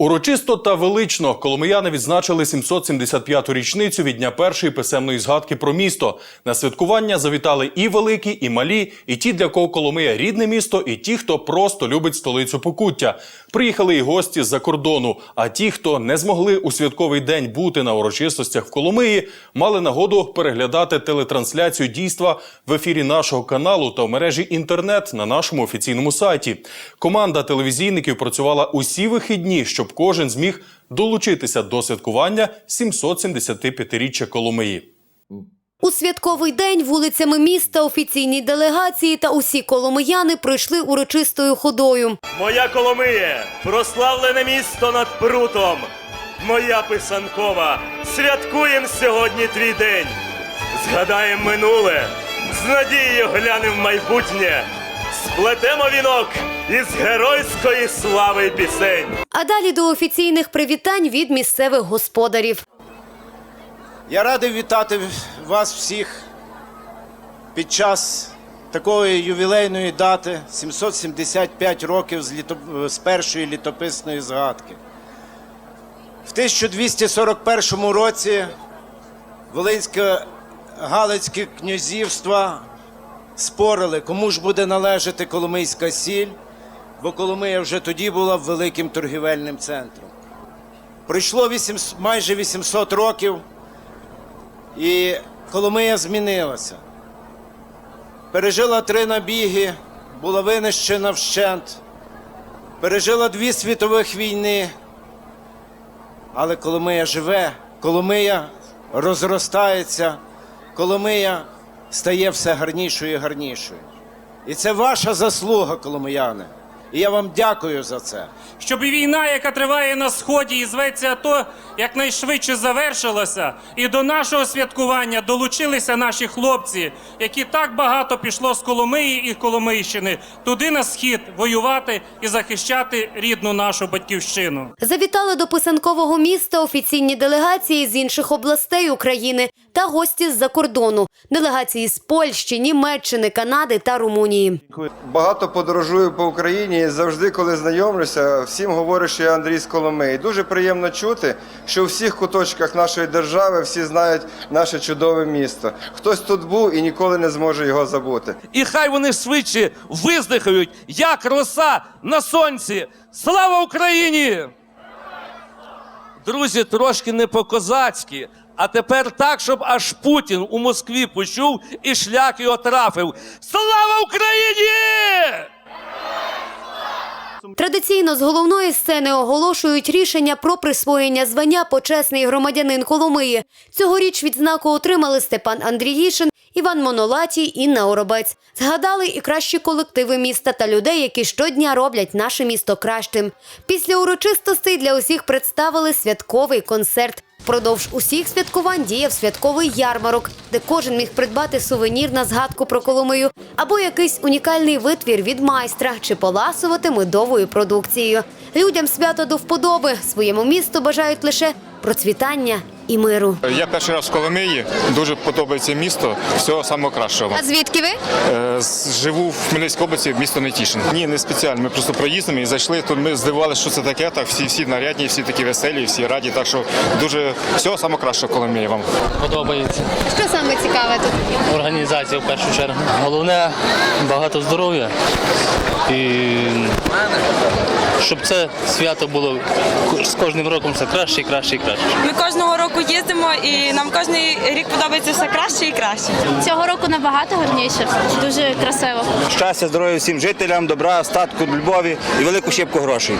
Урочисто та велично коломияни відзначили 775-ту річницю від дня першої писемної згадки про місто. На святкування завітали і великі, і малі, і ті, для кого Коломия рідне місто, і ті, хто просто любить столицю Покуття. Приїхали і гості з-за кордону. А ті, хто не змогли у святковий день бути на урочистостях в Коломиї, мали нагоду переглядати телетрансляцію дійства в ефірі нашого каналу та в мережі інтернет на нашому офіційному сайті. Команда телевізійників працювала усі вихідні, щоб кожен зміг долучитися до святкування 775-річчя Коломиї. У святковий день вулицями міста, офіційні делегації та усі коломияни пройшли урочистою ходою. Моя Коломиє, прославлене місто над прутом. Моя писанкова, святкуєм сьогодні твій день. Згадаєм минуле, з надією глянем майбутнє. Сплетемо вінок із геройської слави пісень. А далі до офіційних привітань від місцевих господарів. Я радий вітати вас всіх під час такої ювілейної дати 775 років з, літо... з першої літописної згадки. В 1241 році Волинське Галицьке князівства спорили, кому ж буде належати Коломийська сіль, бо Коломия вже тоді була великим торгівельним центром. Пройшло 8... майже 800 років. І Коломия змінилася. Пережила три набіги, була винищена вщент, пережила дві світових війни. Але Коломия живе, Коломия розростається, Коломия стає все гарнішою і гарнішою. І це ваша заслуга, коломияни. І я вам дякую за це. щоб і війна, яка триває на сході і зветься АТО, якнайшвидше завершилася, і до нашого святкування долучилися наші хлопці, які так багато пішло з Коломиї і Коломийщини туди на схід воювати і захищати рідну нашу батьківщину. Завітали до писанкового міста офіційні делегації з інших областей України та гості з-за кордону. Делегації з Польщі, Німеччини, Канади та Румунії. Багато подорожую по Україні і завжди, коли знайомлюся, всім говорю, що я Андрій з Коломиї. Дуже приємно чути, що у всіх куточках нашої держави всі знають наше чудове місто. Хтось тут був і ніколи не зможе його забути. і хай вони швидше виздихають, як роса на сонці. Слава Україні! Друзі, трошки не по-козацьки. А тепер так, щоб аж Путін у Москві почув і шлях його трафив. Слава Україні! Традиційно з головної сцени оголошують рішення про присвоєння звання почесний громадянин Коломиї. Цьогоріч відзнаку отримали Степан Андріїшин, Іван Монолатій, Інна Оробець. Згадали і кращі колективи міста та людей, які щодня роблять наше місто кращим. Після урочистостей для усіх представили святковий концерт. Впродовж усіх святкувань діяв святковий ярмарок, де кожен міг придбати сувенір на згадку про Коломию або якийсь унікальний витвір від майстра чи поласувати медовою продукцією. Людям свято до вподоби своєму місту бажають лише процвітання і миру. Я перший раз в Коломиї, дуже подобається місто. Всього самого кращого. А звідки ви? Е, Живу в Хмельницькій області, місто Нетішин. Ні, не спеціально. Ми просто проїздами і зайшли. Тут ми здивувалися, що це таке. Так всі всі нарядні, всі такі веселі, всі раді. Так що дуже всього самого кращого в Коломиї вам. Подобається Що саме цікаве тут? організація в першу чергу. Головне багато здоров'я і щоб це свято було з кожним роком все краще і краще і краще. Ми кожного року їздимо і нам кожен рік подобається все краще і краще. Цього року набагато гарніше, дуже красиво. Щастя, здоров'я всім жителям, добра, статку, любові і велику щепку грошей.